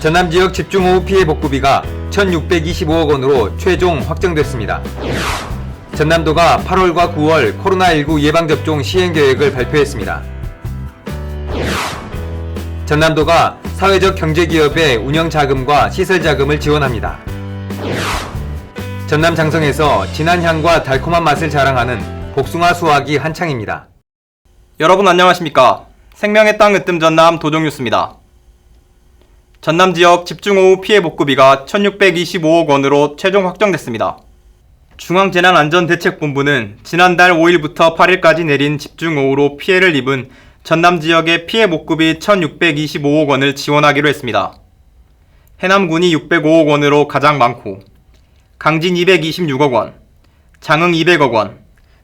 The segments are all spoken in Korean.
전남 지역 집중호우 피해 복구비가 1,625억 원으로 최종 확정됐습니다. 전남도가 8월과 9월 코로나19 예방접종 시행 계획을 발표했습니다. 전남도가 사회적 경제기업의 운영 자금과 시설 자금을 지원합니다. 전남 장성에서 진한 향과 달콤한 맛을 자랑하는 복숭아 수확이 한창입니다. 여러분 안녕하십니까? 생명의 땅 으뜸 전남 도종뉴스입니다. 전남 지역 집중호우 피해 복구비가 1,625억 원으로 최종 확정됐습니다. 중앙재난안전대책본부는 지난달 5일부터 8일까지 내린 집중호우로 피해를 입은 전남 지역의 피해 복구비 1,625억 원을 지원하기로 했습니다. 해남군이 605억 원으로 가장 많고 강진 226억 원, 장흥 200억 원,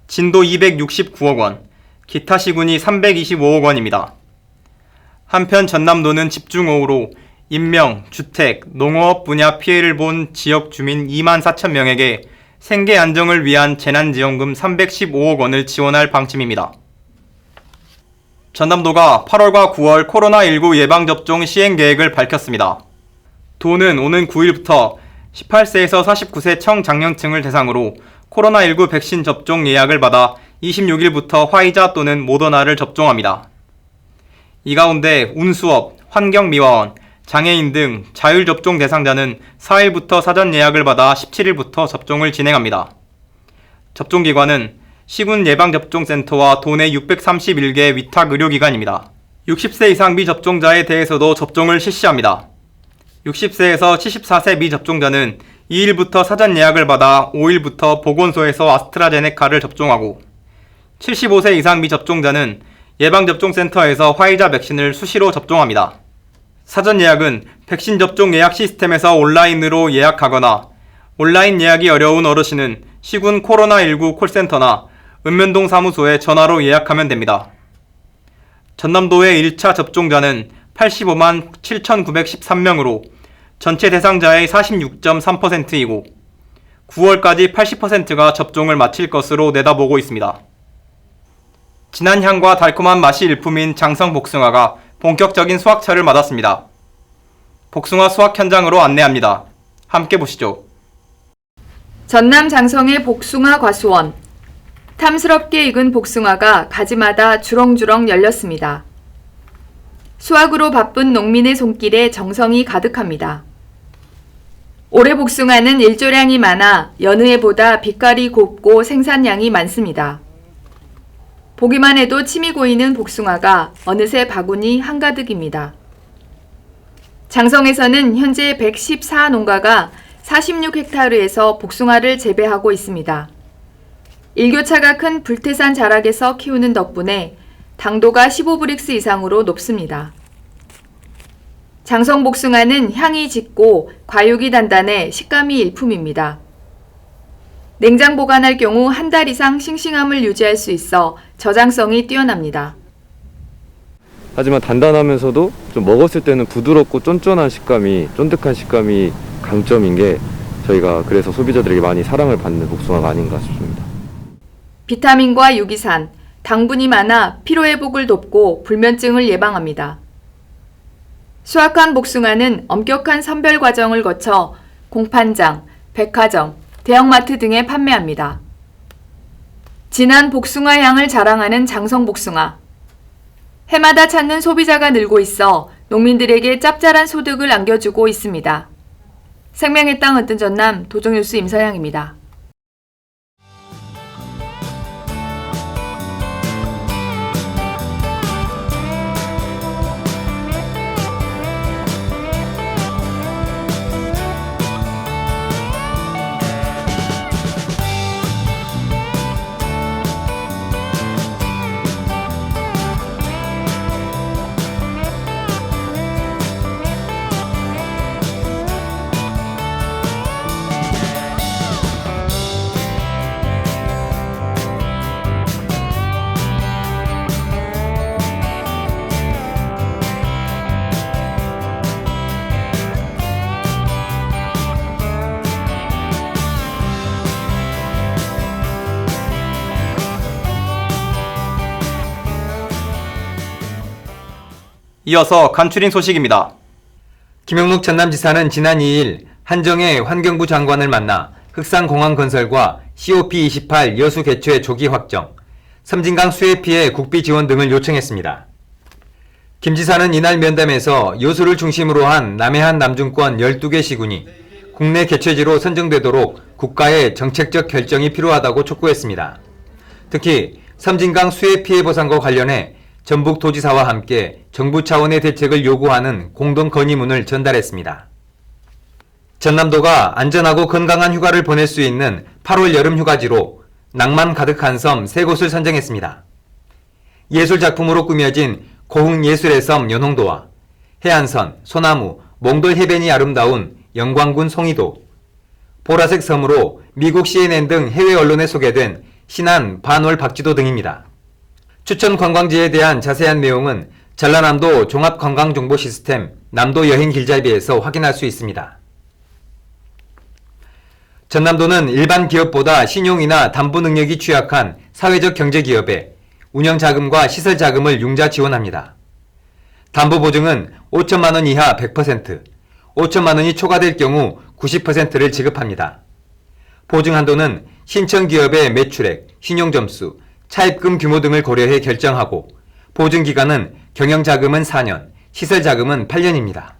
진도 269억 원, 기타 시군이 325억 원입니다. 한편 전남도는 집중호우로 인명, 주택, 농업 분야 피해를 본 지역 주민 2만 4천 명에게 생계 안정을 위한 재난지원금 315억 원을 지원할 방침입니다. 전남도가 8월과 9월 코로나19 예방접종 시행 계획을 밝혔습니다. 도는 오는 9일부터 18세에서 49세 청장년층을 대상으로 코로나19 백신 접종 예약을 받아 26일부터 화이자 또는 모더나를 접종합니다. 이 가운데 운수업, 환경미화원, 장애인 등 자율접종 대상자는 4일부터 사전 예약을 받아 17일부터 접종을 진행합니다. 접종기관은 시군 예방접종센터와 도내 631개 위탁 의료기관입니다. 60세 이상 미접종자에 대해서도 접종을 실시합니다. 60세에서 74세 미접종자는 2일부터 사전 예약을 받아 5일부터 보건소에서 아스트라제네카를 접종하고 75세 이상 미접종자는 예방접종센터에서 화이자 백신을 수시로 접종합니다. 사전 예약은 백신 접종 예약 시스템에서 온라인으로 예약하거나 온라인 예약이 어려운 어르신은 시군 코로나19 콜센터나 읍면동 사무소에 전화로 예약하면 됩니다. 전남도의 1차 접종자는 85만 7,913명으로 전체 대상자의 46.3%이고 9월까지 80%가 접종을 마칠 것으로 내다보고 있습니다. 진한 향과 달콤한 맛이 일품인 장성 복숭아가 본격적인 수확차를 맞았습니다. 복숭아 수확 현장으로 안내합니다. 함께 보시죠. 전남 장성의 복숭아 과수원. 탐스럽게 익은 복숭아가 가지마다 주렁주렁 열렸습니다. 수확으로 바쁜 농민의 손길에 정성이 가득합니다. 올해 복숭아는 일조량이 많아 해보다 빛깔이 곱고 생산량이 많습니다. 보기만 해도 침이 고이는 복숭아가 어느새 바구니 한가득입니다. 장성에서는 현재 114 농가가 46헥타르에서 복숭아를 재배하고 있습니다. 일교차가 큰 불태산 자락에서 키우는 덕분에 당도가 15브릭스 이상으로 높습니다. 장성 복숭아는 향이 짙고 과육이 단단해 식감이 일품입니다. 냉장 보관할 경우 한 달 이상 싱싱함을 유지할 수 있어 저장성이 뛰어납니다. 하지만 단단하면서도 좀 먹었을 때는 부드럽고 쫀쫀한 식감이 쫀득한 식감이 강점인 게 저희가 그래서 소비자들에게 많이 사랑을 받는 복숭아가 아닌가 싶습니다. 비타민과 유기산, 당분이 많아 피로 회복을 돕고 불면증을 예방합니다. 수확한 복숭아는 엄격한 선별 과정을 거쳐 공판장, 백화점, 대형마트 등에 판매합니다. 진한 복숭아 향을 자랑하는 장성 복숭아. 해마다 찾는 소비자가 늘고 있어 농민들에게 짭짤한 소득을 안겨주고 있습니다. 생명의 땅 으뜸 전남 도정뉴스 임서양입니다. 이어서 간추린 소식입니다. 김영록 전남지사는 지난 2일 한정혜 환경부 장관을 만나 흑산공항 건설과 COP28 여수 개최 조기 확정, 섬진강 수해 피해 국비 지원 등을 요청했습니다. 김 지사는 이날 면담에서 여수를 중심으로 한 남해안 남중권 12개 시군이 국내 개최지로 선정되도록 국가의 정책적 결정이 필요하다고 촉구했습니다. 특히 섬진강 수해 피해 보상과 관련해 전북 도지사와 함께 정부 차원의 대책을 요구하는 공동 건의문을 전달했습니다. 전남도가 안전하고 건강한 휴가를 보낼 수 있는 8월 여름 휴가지로 낭만 가득한 섬 세 곳을 선정했습니다. 예술 작품으로 꾸며진 고흥 예술의 섬 연홍도와 해안선, 소나무, 몽돌 해변이 아름다운 영광군 송이도, 보라색 섬으로 미국 CNN 등 해외 언론에 소개된 신안 반월 박지도 등입니다. 추천 관광지에 대한 자세한 내용은 전라남도 종합관광정보 시스템 남도 여행 길잡이에서 확인할 수 있습니다. 전남도는 일반 기업보다 신용이나 담보 능력이 취약한 사회적 경제 기업에 운영 자금과 시설 자금을 융자 지원합니다. 담보 보증은 5천만 원 이하 100%, 5천만 원이 초과될 경우 90%를 지급합니다. 보증 한도는 신청 기업의 매출액, 신용 점수, 차입금 규모 등을 고려해 결정하고 보증 기간은 경영 자금은 4년, 시설 자금은 8년입니다.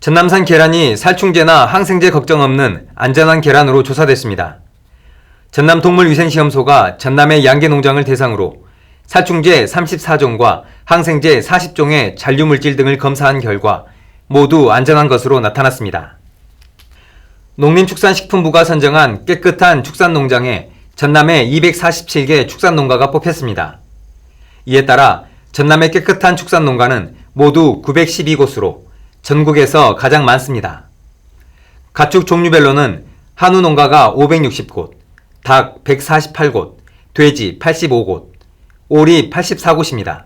전남산 계란이 살충제나 항생제 걱정 없는 안전한 계란으로 조사됐습니다. 전남동물위생시험소가 전남의 양계농장을 대상으로 살충제 34종과 항생제 40종의 잔류물질 등을 검사한 결과 모두 안전한 것으로 나타났습니다. 농림축산식품부가 선정한 깨끗한 축산농장에 전남의 247개 축산농가가 뽑혔습니다. 이에 따라 전남의 깨끗한 축산농가는 모두 912곳으로 전국에서 가장 많습니다. 가축 종류별로는 한우 농가가 560곳, 닭 148곳, 돼지 85곳, 오리 84곳입니다.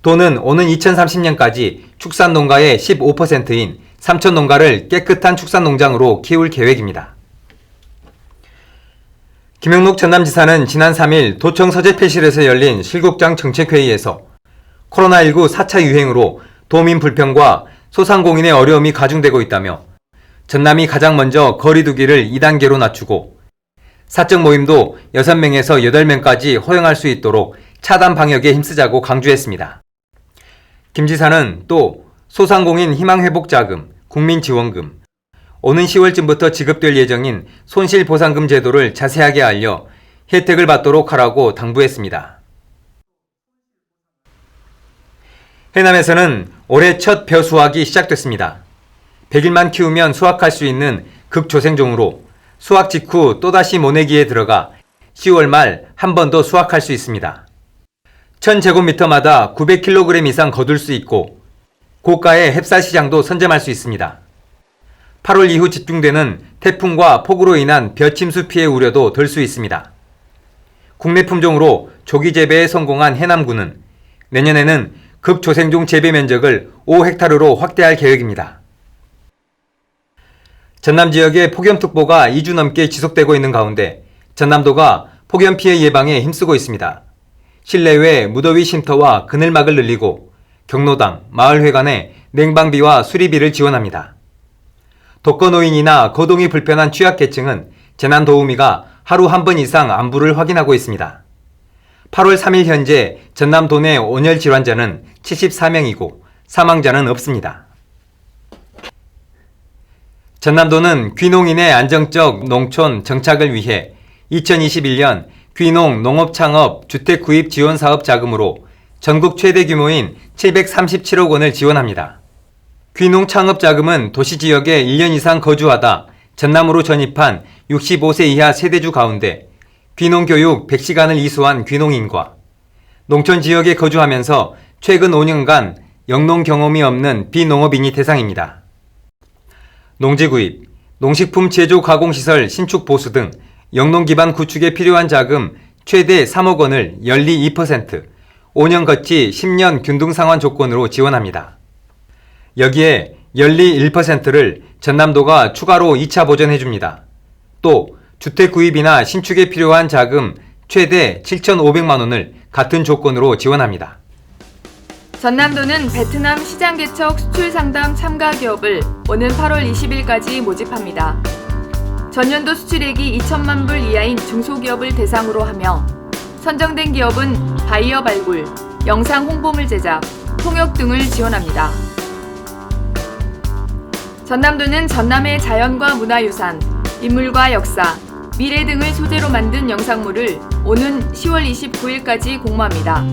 도는 오는 2030년까지 축산 농가의 15%인 삼천 농가를 깨끗한 축산 농장으로 키울 계획입니다. 김영록 전남지사는 지난 3일 도청 서재폐실에서 열린 실국장 정책회의에서 코로나19 4차 유행으로 도민 불평과 소상공인의 어려움이 가중되고 있다며 전남이 가장 먼저 거리두기를 2단계로 낮추고 사적 모임도 6명에서 8명까지 허용할 수 있도록 차단 방역에 힘쓰자고 강조했습니다. 김 지사는 또 소상공인 희망회복자금, 국민지원금, 오는 10월쯤부터 지급될 예정인 손실보상금 제도를 자세하게 알려 혜택을 받도록 하라고 당부했습니다. 해남에서는 올해 첫 벼 수확이 시작됐습니다. 100일만 키우면 수확할 수 있는 극조생종으로 수확 직후 또다시 모내기에 들어가 10월 말 한 번 더 수확할 수 있습니다. 1000제곱미터마다 900kg 이상 거둘 수 있고 고가의 햅쌀 시장도 선점할 수 있습니다. 8월 이후 집중되는 태풍과 폭우로 인한 벼침수 피해 우려도 덜 수 있습니다. 국내 품종으로 조기 재배에 성공한 해남군은 내년에는 극조생종 재배 면적을 5헥타르로 확대할 계획입니다. 전남 지역의 폭염특보가 2주 넘게 지속되고 있는 가운데 전남도가 폭염 피해 예방에 힘쓰고 있습니다. 실내외 무더위 쉼터와 그늘막을 늘리고 경로당, 마을회관에 냉방비와 수리비를 지원합니다. 독거노인이나 거동이 불편한 취약계층은 재난도우미가 하루 한 번 이상 안부를 확인하고 있습니다. 8월 3일 현재 전남 도내 온열 질환자는 74명이고 사망자는 없습니다. 전남도는 귀농인의 안정적 농촌 정착을 위해 2021년 귀농 농업창업 주택구입 지원 사업 자금으로 전국 최대 규모인 737억 원을 지원합니다. 귀농 창업 자금은 도시 지역에 1년 이상 거주하다 전남으로 전입한 65세 이하 세대주 가운데 귀농 교육 100시간을 이수한 귀농인과 농촌 지역에 거주하면서 최근 5년간 영농 경험이 없는 비농업인이 대상입니다. 농지 구입, 농식품 제조 가공시설 신축 보수 등 영농 기반 구축에 필요한 자금 최대 3억 원을 연리 2%, 5년 거치 10년 균등 상환 조건으로 지원합니다. 여기에 연리 1%를 전남도가 추가로 2차 보전해 줍니다. 또 주택 구입이나 신축에 필요한 자금 최대 7,500만 원을 같은 조건으로 지원합니다. 전남도는 베트남 시장 개척 수출 상담 참가 기업을 오는 8월 20일까지 모집합니다. 전년도 수출액이 2천만 불 이하인 중소기업을 대상으로 하며 선정된 기업은 바이어 발굴, 영상 홍보물 제작, 통역 등을 지원합니다. 전남도는 전남의 자연과 문화유산, 인물과 역사, 미래 등을 소재로 만든 영상물을 오는 10월 29일까지 공모합니다.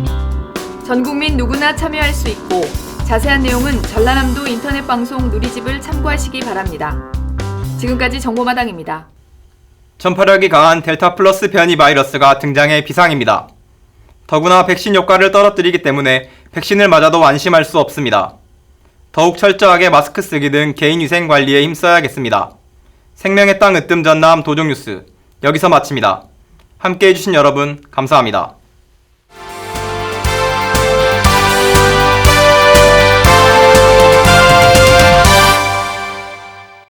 전 국민 누구나 참여할 수 있고 자세한 내용은 전라남도 인터넷 방송 누리집을 참고하시기 바랍니다. 지금까지 정보마당입니다. 전파력이 강한 델타 플러스 변이 바이러스가 등장해 비상입니다. 더구나 백신 효과를 떨어뜨리기 때문에 백신을 맞아도 안심할 수 없습니다. 더욱 철저하게 마스크 쓰기 등 개인 위생 관리에 힘써야겠습니다. 생명의 땅 으뜸 전남 도종뉴스 여기서 마칩니다. 함께 해주신 여러분 감사합니다.